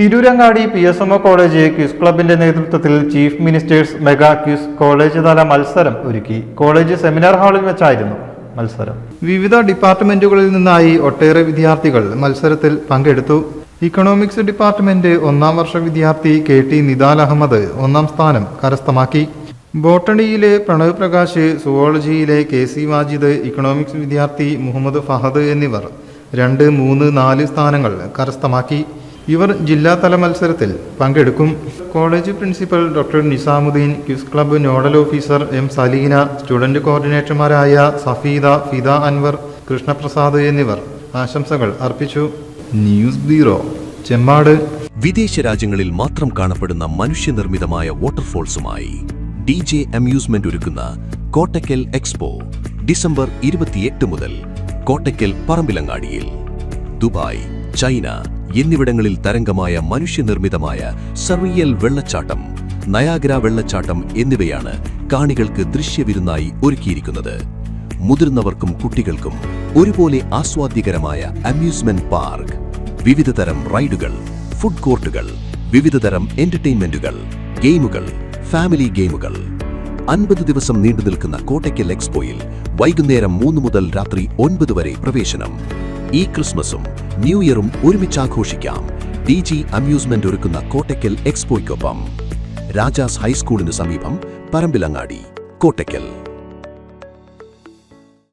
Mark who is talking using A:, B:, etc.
A: Tirurangadi P S M O college quiz ക്ലബിന്റെ നേതൃത്വത്തിൽ chief ministers mega quiz college തല മത്സരം ഒരുക്കി. കോളേജ് സെമിനാർ ഹാളിൽ വെച്ചായിരുന്നു മത്സരം. വിവിധ ഡിപ്പാർട്ട്മെന്റുകളിൽ നിന്നായി ഒട്ടേറെ വിദ്യാർത്ഥികൾ മത്സരത്തിൽ പങ്കെടുത്തു. ഇക്കണോമിക്സ് ഡിപ്പാർട്ട്മെന്റ് ഒന്നാം വർഷ വിദ്യാർത്ഥി കെ ടി നിദാൽ അഹമ്മദ് ഒന്നാം സ്ഥാനം കരസ്ഥമാക്കി. ബോട്ടണിയിലെ പ്രണവ് പ്രകാശ് സുവോളജിയിലെ കെ സി വാജിദ് ഇക്കണോമിക്സ് വിദ്യാർത്ഥി മുഹമ്മദ് ഫഹദ് എന്നിവർ രണ്ട് മൂന്ന് നാല് സ്ഥാനങ്ങൾ കരസ്ഥമാക്കി. ഇവർ ജില്ലാതല മത്സരത്തിൽ പങ്കെടുക്കും. College principal doctor Nizamuddin quiz club nodal officer M Saleena student കോർഡിനേറ്റർമാരായ Safeeda Fida Anwar Krishnaprasad എന്നിവർ ആശംസകൾ അർപ്പിച്ചു. News bureau Chemmad.
B: വിദേശ രാജ്യങ്ങളിൽ മാത്രം കാണപ്പെടുന്ന മനുഷ്യനിർമ്മിതമായ വാട്ടർഫോൾസുമായി ഡി ജെ അമ്യൂസ്മെന്റ് ഒരുക്കുന്ന കോട്ടക്കൽ എക്സ്പോ ഡിസംബർ ഇരുപത്തിയെട്ട് മുതൽ കോട്ടക്കൽ പറമ്പിലങ്ങാടിയിൽ. ദുബായ് ചൈന എന്നിവിടങ്ങളിൽ തരംഗമായ മനുഷ്യനിർമ്മിതമായ സർവിയൽ വെള്ളച്ചാട്ടം നയാഗ്ര വെള്ളച്ചാട്ടം എന്നിവയാണ് കാണികൾക്ക് ദൃശ്യവിരുന്നായി ഒരുക്കിയിരിക്കുന്നത്. മുതിർന്നവർക്കും കുട്ടികൾക്കും ഒരുപോലെ ആസ്വാദ്യകരമായ അമ്യൂസ്മെന്റ് പാർക്ക് വിവിധതരം റൈഡുകൾ ഫുഡ് കോർട്ടുകൾ വിവിധതരം എന്റർടൈൻമെന്റുകൾ ഗെയിമുകൾ ഫാമിലി ഗെയിമുകൾ. അൻപത് ദിവസം നീണ്ടു നിൽക്കുന്ന കോട്ടയ്ക്കൽ എക്സ്പോയിൽ വൈകുന്നേരം മൂന്ന് മുതൽ രാത്രി ഒൻപത് വരെ പ്രവേശനം. ഈ ക്രിസ്മസും ന്യൂ ഇയറും ഒരുമിച്ച് ആഘോഷിക്കാം ഡി ജി അമ്യൂസ്മെന്റ് ഒരുക്കുന്ന കോട്ടയ്ക്കൽ എക്സ്പോയ്ക്കൊപ്പം. രാജാസ് ഹൈസ്കൂളിന് സമീപം പറമ്പിലങ്ങാടി കോട്ടയ്ക്കൽ.